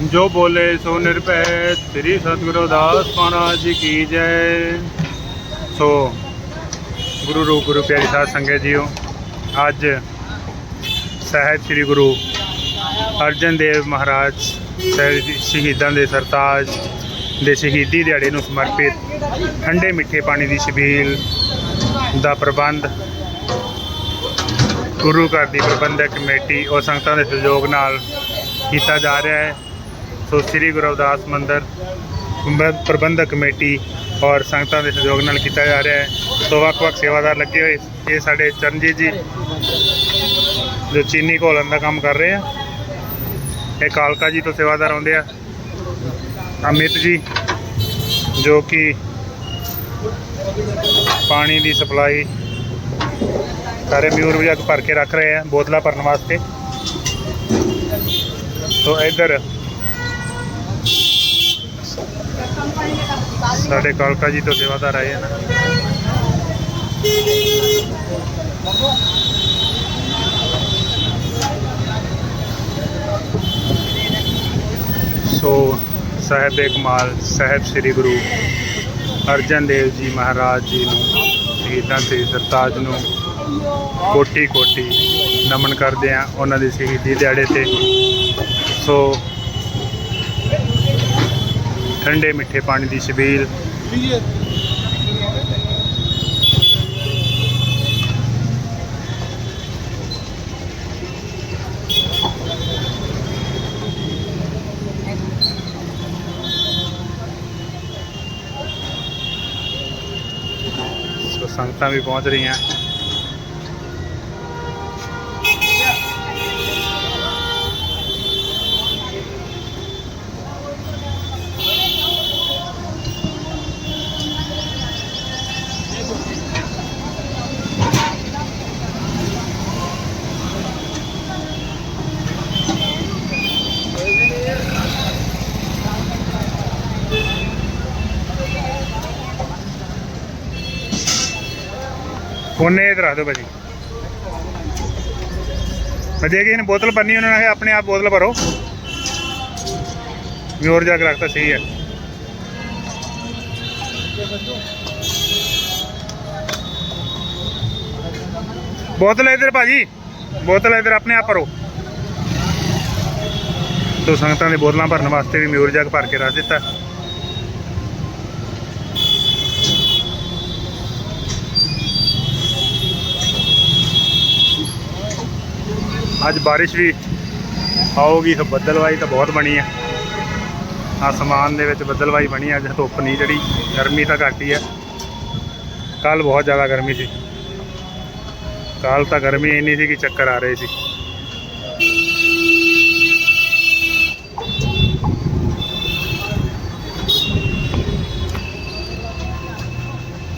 ਜੋ ਬੋਲੇ ਸੋ ਨਿਰਭੈ, ਸ੍ਰੀ ਸਤਿਗੁਰੂ ਦਾਸ ਮਹਾਰਾਜ ਜੀ ਕੀ ਜੈ। ਸੋ ਗੁਰੂ ਰੂਪ, ਗੁਰੂ ਪਿਆਰੀ ਸਾਧ ਸੰਗਤ ਜੀਓ, ਅੱਜ ਸਾਹਿਬ ਸ੍ਰੀ ਗੁਰੂ ਅਰਜਨ ਦੇਵ ਮਹਾਰਾਜ ਸਾਹਿਬ ਸ਼ਹੀਦਾਂ ਦੇ ਸਰਤਾਜ ਦੇ ਸ਼ਹੀਦੀ ਦਿਹਾੜੇ ਨੂੰ ਸਮਰਪਿਤ ਠੰਡੇ ਮਿੱਠੇ ਪਾਣੀ ਦੀ ਛਬੀਲ ਦਾ ਪ੍ਰਬੰਧ ਗੁਰੂ ਘਰ ਦੀ ਪ੍ਰਬੰਧਕ ਕਮੇਟੀ ਔਰ ਸੰਗਤਾਂ ਦੇ ਸਹਿਯੋਗ ਨਾਲ ਕੀਤਾ ਜਾ ਰਿਹਾ ਹੈ। ਸੋ ਸ੍ਰੀ ਗੁਰੂ ਰਵਿਦਾਸ ਮੰਦਿਰ ਪ੍ਰਬੰਧਕ ਕਮੇਟੀ ਔਰ ਸੰਗਤਾਂ ਦੇ ਸਹਿਯੋਗ ਨਾਲ ਕੀਤਾ ਜਾ ਰਿਹਾ ਹੈ। ਸੋ ਵੱਖ-ਵੱਖ ਸੇਵਾਦਾਰ ਲੱਗੇ ਹੋਏ ਇਹ ਸਾਡੇ ਚਰਨਜੀਤ ਜੀ, ਜੋ ਚੀਨੀ ਘੋਲਣ ਦਾ ਕੰਮ ਕਰ ਰਹੇ ਆ। ਇਹ ਕਾਲਕਾ ਜੀ ਤੋਂ ਸੇਵਾਦਾਰ ਆਉਂਦੇ ਆ। ਅਮਿਤ ਜੀ, ਜੋ ਕਿ ਪਾਣੀ ਦੀ ਸਪਲਾਈ ਸਾਰੇ ਮਿਊਰ ਵੀ ਭਰ ਕੇ ਰੱਖ ਰਹੇ ਆ, ਬੋਤਲਾਂ ਭਰਨ ਵਾਸਤੇ। ਸੋ ਇੱਧਰ ਸਾਡੇ ਕਾਲਕਾ ਜੀ ਤੋਂ ਸੇਵਾਦਾਰ ਆਏ ਹਨ। ਸੋ ਸਾਹਿਬ ਦੇ ਸਾਹਿਬ ਸ੍ਰੀ ਗੁਰੂ ਅਰਜਨ ਦੇਵ ਜੀ ਮਹਾਰਾਜ ਜੀ ਨੂੰ, ਸ਼ਹੀਦਾਂ ਤੇ ਸਰਤਾਜ ਨੂੰ ਕੋਟੀ ਕੋਟੀ ਨਮਨ ਕਰਦੇ ਆ ਉਹਨਾਂ ਦੇ ਸ਼ਹੀਦੀ ਦਿਹਾੜੇ ਤੇ। ਸੋ ਠੰਡੇ ਮਿੱਠੇ ਪਾਣੀ ਦੀ ਛਬੀਲ ਸੰਗਤਾਂ ਵੀ ਪਹੁੰਚ ਰਹੀਆਂ। ਕੋਨੇ ਇਧਰ ਰੱਖ ਦਿਓ ਭਾਜੀ। ਮੈਂ ਦੇ ਕੇ ਬੋਤਲ ਭਰਨੀ, ਉਹਨਾਂ ਨੇ ਆਪਣੇ ਆਪ ਬੋਤਲ ਭਰੋ। ਵੀ ਹੋਰ ਜਾ ਕੇ ਰੱਖਤਾ, ਸਹੀ ਹੈ। ਬੋਤਲ ਇਧਰ ਭਾਜੀ, ਬੋਤਲ ਇਧਰ ਆਪਣੇ ਆਪ ਭਰੋ। ਤੋ ਸੰਗਤਾਂ ਦੇ ਬੋਤਲਾਂ ਭਰਨ ਵਾਸਤੇ ਵੀ ਮਿਊਰ ਜਗ ਭਰ ਕੇ ਰੱਖ ਦਿੱਤਾ। ਅੱਜ ਬਾਰਿਸ਼ ਵੀ ਆਉਗੀ ਤਾਂ ਬੱਦਲਵਾਈ ਤਾਂ ਬਹੁਤ ਬਣੀ ਹੈ। ਆਸਮਾਨ ਦੇ ਵਿੱਚ ਬੱਦਲਵਾਈ ਬਣੀ ਅੱਜ ਧੁੱਪ ਨਹੀਂ ਜਿਹੜੀ ਗਰਮੀ ਤਾਂ ਘੱਟ ਹੀ ਹੈ। ਕੱਲ ਬਹੁਤ ਜ਼ਿਆਦਾ ਗਰਮੀ ਸੀ। ਕੱਲ ਤਾਂ ਗਰਮੀ ਇੰਨੀ ਸੀ ਕਿ ਚੱਕਰ ਆ ਰਹੇ ਸੀ।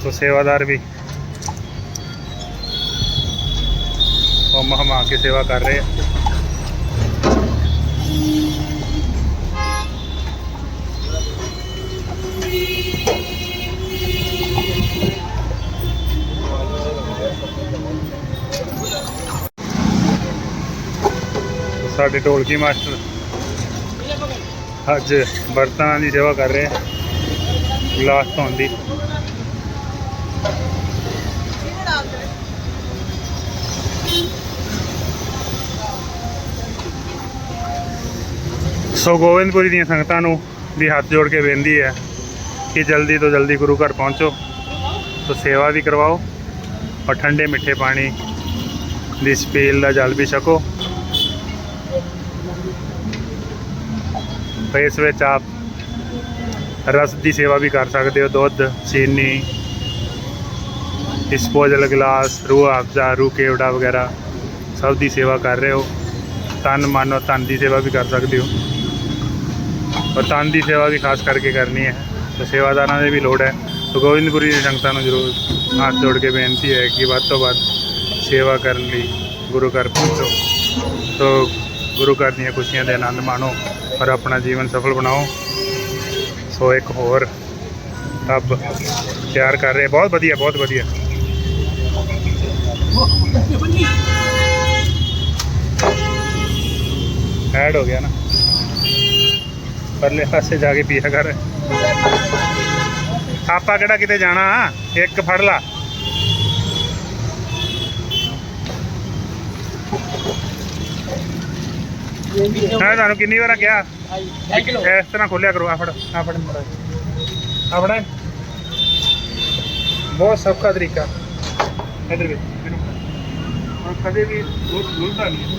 ਸੋ ਸੇਵਾਦਾਰ ਵੀ ਉਹ ਹਮਾ ਕੇ ਸੇਵਾ ਕਰ ਰਹੇ ਆ। ਸਾਡੇ ਢੋਲਕੀ ਮਾਸਟਰ ਅੱਜ ਬਰਤਨਾਂ ਦੀ ਸੇਵਾ ਕਰ ਰਹੇ ਆ। ਗਲਾਸ ਧੋਣ ਦੀ। ਸੋ ਗੋਬਿੰਦਪੁਰੀ ਦੀਆਂ ਸੰਗਤਾਂ ਨੂੰ ਵੀ ਹੱਥ ਜੋੜ ਕੇ ਬੇਨਤੀ ਹੈ ਕਿ ਜਲਦੀ ਤੋਂ ਜਲਦੀ ਗੁਰੂ ਘਰ ਪਹੁੰਚੋ, ਸੋ ਸੇਵਾ ਵੀ ਕਰਵਾਓ ਔਰ ਠੰਡੇ ਮਿੱਠੇ ਪਾਣੀ ਦੀ ਸਪੇਲ ਦਾ ਜਲ ਵੀ ਛਕੋ। ਇਸ ਵਿੱਚ ਆਪ ਰਸ ਦੀ ਸੇਵਾ ਵੀ ਕਰ ਸਕਦੇ ਹੋ, ਦੁੱਧ, ਚੀਨੀ ਡਿਸਪੋਜ਼ਲ ਗਲਾਸ ਰੂਹ ਅਫਜ਼ਾ, ਰੂਹ ਕੇਵੜਾ ਵਗੈਰਾ ਸਭ ਦੀ ਸੇਵਾ ਕਰ ਰਹੇ ਹੋ। ਤਨ, ਮਨ ਔਰ ਤਨ ਦੀ ਸੇਵਾ ਵੀ ਕਰ ਸਕਦੇ ਹੋ। ਔਰ ਤਨ ਦੀ ਸੇਵਾ ਵੀ ਖਾਸ ਕਰਕੇ ਕਰਨੀ ਹੈ। ਤੇ ਸੇਵਾਦਾਰਾਂ ਦੀ ਵੀ ਲੋੜ ਹੈ। ਸੋ ਗੋਬਿੰਦਪੁਰੀ ਦੀ ਸੰਗਤਾਂ ਨੂੰ ਜ਼ਰੂਰ ਹੱਥ ਜੋੜ ਕੇ ਬੇਨਤੀ ਹੈ ਕਿ ਵੱਧ ਤੋਂ ਵੱਧ ਸੇਵਾ ਕਰਨ ਲਈ ਗੁਰੂ ਘਰ ਪਹੁੰਚੋ। ਸੋ ਗੁਰੂ ਘਰ ਦੀਆਂ ਖੁਸ਼ੀਆਂ ਦੇ ਆਨੰਦ ਮਾਣੋ ਔਰ ਆਪਣਾ ਜੀਵਨ ਸਫਲ ਬਣਾਓ। ਸੋ ਇੱਕ ਹੋਰ ਟੱਬ ਤਿਆਰ ਕਰ ਰਹੇ। ਬਹੁਤ ਵਧੀਆ ਬਹੁਤ ਵਧੀਆ। ਐਡ ਹੋ ਗਿਆ ਨਾ। ਪਰਲੇ ਪਾਸੇ ਜਾ ਕੇ ਪੀਆ ਕਰ। ਆਪਾਂ ਕਿਹੜਾ ਕਿਤੇ ਜਾਣਾ? ਇੱਕ ਫੜ ਲਾ। ਮੈਂ ਤੁਹਾਨੂੰ ਕਿੰਨੀ ਵਾਰ ਕਿਹਾ? ਇਸ ਤਰ੍ਹਾਂ ਖੋਲਿਆ ਕਰੋ। ਆ ਫੜ ਆ ਫੜ ਮੜਾ ਆ ਫੜ। ਬਹੁਤ ਸੌਖਾ ਤਰੀਕਾ। ਇਧਰ ਵੀ ਕਦੇ ਵੀ ਦੁੱਧ ਦੁੱਧਦਾ ਨਹੀਂ।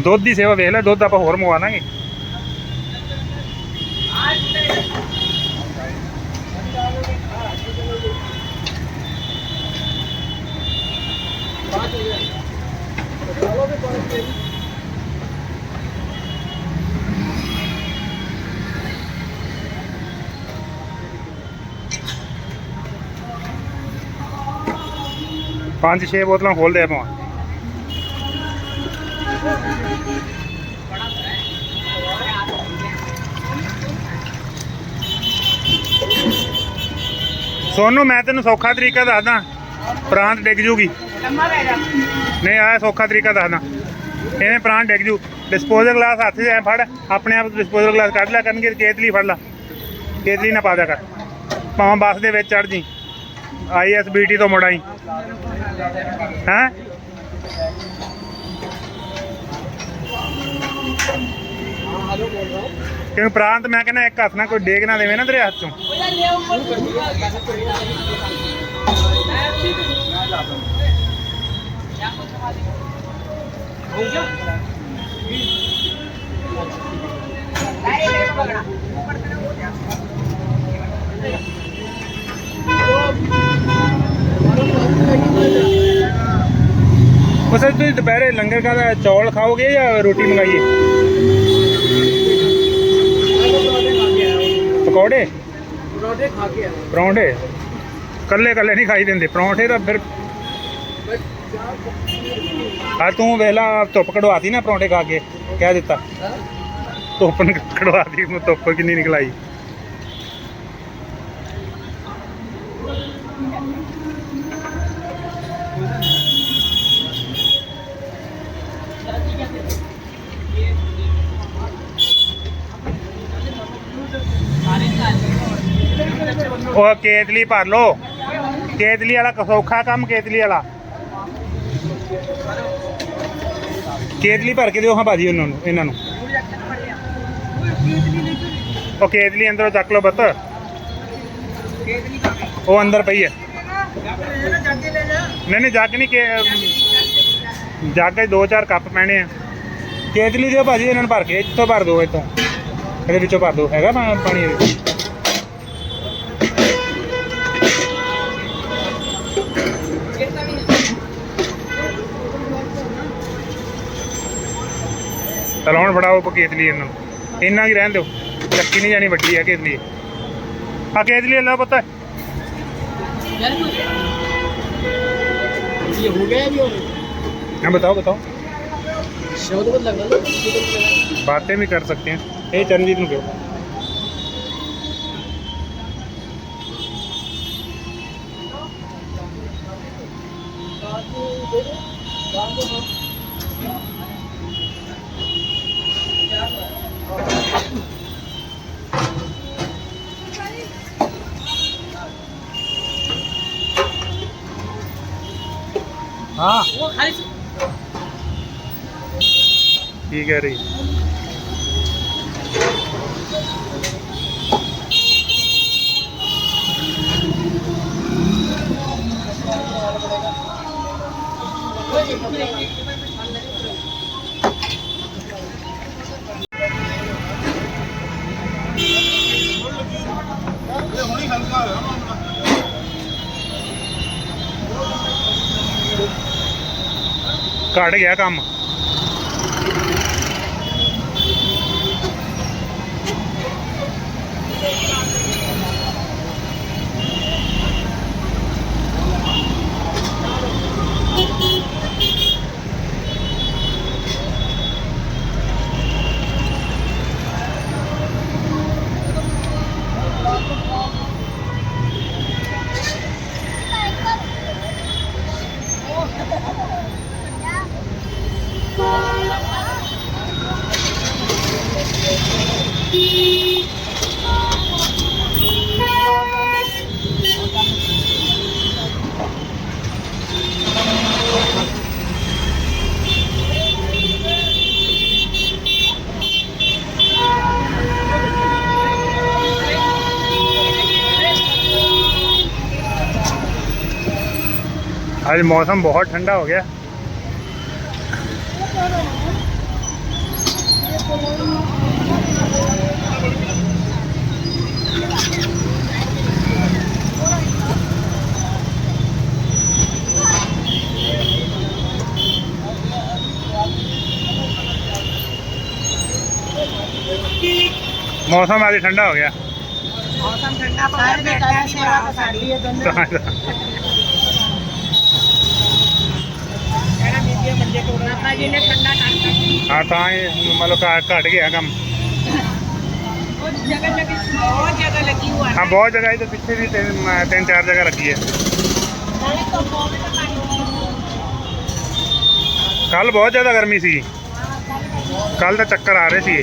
ਦੁੱਧ ਦੀ ਸੇਵਾ ਵੇਖ ਲੈ ਦੁੱਧ ਆਪਾਂ ਹੋਰ ਮੰਗਵਾ ਪੰਜ ਛੇ ਬੋਤਲਾਂ ਖੋਲਦੇ ਆਪਾਂ ਸੋਨੂੰ, ਮੈਂ ਤੈਨੂੰ ਸੌਖਾ ਤਰੀਕਾ ਦੱਸਦਾ। ਪ੍ਰਾਂਤ ਡਿੱਗ ਜੂਗੀ। ਨਹੀਂ ਆ ਸੌਖਾ ਤਰੀਕਾ ਦੱਸਦਾ। ਐਵੇਂ ਪ੍ਰਾਂਤ ਡਿੱਗ ਜੂ। ਡਿਸਪੋਜ਼ਲ ਗਲਾਸ ਹੱਥ 'ਚ ਐ ਫੜ, ਆਪਣੇ ਆਪ ਡਿਸਪੋਜ਼ਲ ਗਲਾਸ ਕੱਢ ਲਿਆ ਕਰਨਗੇ ਕੇਤਲੀ ਫੜ ਲਾ। ਕੇਤਲੀ ਨਾ ਪਾ ਦਿਆ ਕਰ। ਭਾਵੇਂ ਬੱਸ ਦੇ ਵਿੱਚ ਚੜ ਜੀ। ਆਈਐਸਬੀਟੀ ਤੋਂ ਮੁੜ ਆਈ ਹੈਂ? ਕਿਉਂਕਿ ਪ੍ਰਾਂਤ ਮੈਂ ਕਹਿੰਦਾ ਇੱਕ ਹੱਥ ਨਾਲ ਕੋਈ ਡੇਗ ਨਾ ਦੇਵੇ ਨਾ ਤੇਰੇ ਹੱਥ ਚੋਂ। ਉਸ ਤੁਸੀਂ ਦੁਪਹਿਰੇ ਲੰਗਰ ਕਾਹਦਾ ਚੌਲ ਖਾਓਗੇ ਜਾਂ ਰੋਟੀ ਮੰਗਾਈਏ? ਪਕੌੜੇ? ਪਰੌਂਠੇ ਖਾ ਕੇ ਆਇਆ ਪਰੌਂਠੇ? ਕੱਲੇ ਕੱਲੇ ਨਹੀਂ ਖਾਈ ਦਿੰਦੇ। ਪਰੌਂਠੇ ਤਾਂ ਫਿਰ ਆ ਤੂੰ ਵੇਲਾ ਧੁੱਪ ਕਢਵਾਤੀ ਨਾ ਪਰੌਂਠੇ ਖਾ ਕੇ। ਕਹਿ ਦਿੱਤਾ। ਧੁੱਪ ਨੂੰ ਕਢਵਾਤੀ ਮੈਂ ਧੁੱਪ ਕਿੰਨੀ ਨਿਕਲਾਈ। ਉਹ ਕੇਤਲੀ ਭਰ ਲੋ ਕੇਤਲੀ ਵਾਲਾ ਸੌਖਾ ਕੰਮ ਕੇਤਲੀ ਵਾਲਾ। ਕੇਤਲੀ ਭਰ ਕੇ ਦਿਓ ਹਾਂ ਭਾਜੀ ਉਹਨਾਂ ਨੂੰ, ਇਹਨਾਂ ਨੂੰ। ਉਹ ਕੇਤਲੀ ਅੰਦਰੋਂ ਚੱਕ ਲਓ ਬੱਤ। ਉਹ ਅੰਦਰ ਪਈ ਹੈ। ਨਹੀਂ ਨਹੀਂ, ਜੱਗ ਨਹੀਂ, ਕੇ ਜੱਗ ਦੋ ਚਾਰ ਕੱਪ ਪੈਣੇ ਆ। ਕੇਤਲੀ ਦਿਓ ਭਾਜੀ, ਇਹਨਾਂ ਨੂੰ ਭਰ ਕੇ, ਇੱਥੋਂ ਭਰ ਦਿਓ, ਇੱਥੋਂ। ਇਹਦੇ ਵਿੱਚੋਂ ਭਰ ਦਿਓ। ਹੈਗਾ ਪਾਣੀ ਇਹਦੇ ਵਿੱਚ? ਚਲੋ ਹੁਣ ਫੜਾਓ ਪ ਕੇਤਲੀ ਇਹਨਾਂ ਨੂੰ ਇੰਨਾ ਹੀ ਰਹਿਣ ਦਿਓ ਚੱਕੀ ਨਹੀਂ ਜਾਣੀ ਵੱਡੀ ਹੈ ਕੇਤਲੀ ਆ ਕੇਤਲੀ ਲੈ ਪੁੱਤ ये हो गया अभी और हाँ बताओ बताओ शब्द बहुत लग रहा है बातें भी कर सकते हैं ये चरणजीत ਨੂੰ ਕਿਉਂ हाँ ठीक है रही Thank you. ਘਟ ਗਿਆ ਕੰਮ। आज मौसम बहुत ठंडा हो गया मौसम आज ठंडा हो गया मौसम ठंडा पड़ रहा है बेटा की सेवा का साड़ी है दोनों ਬਾਬਾ ਜੀ ਨੇ ਠੰਡਾ ਕਰਤਾ। ਹਾਂ ਤਾਂ ਇਹ ਮਤਲਬ ਘ- ਘਟ ਗਿਆ ਕੰਮ। ਉਹ ਜਗ੍ਹਾ ਜਗ੍ਹਾ ਬਹੁਤ ਜਗ੍ਹਾ ਲੱਗੀ ਹੋਈ ਹਾਂ ਬਹੁਤ ਜਗ੍ਹਾ ਇਹਦੇ ਪਿੱਛੇ ਵੀ ਤਿੰਨ ਮ- ਤਿੰਨ ਚਾਰ ਜਗ੍ਹਾ ਲੱਗੀ ਹੈ। ਨਾਲੇ ਤੋਂ ਬਹੁਤ ਪਾਣੀ ਕੱਲ ਬਹੁਤ ਜ਼ਿਆਦਾ ਗਰਮੀ ਸੀ। ਕੱਲ ਦਾ ਚੱਕਰ ਆ ਰਹੇ ਸੀ।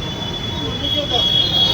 ど京都。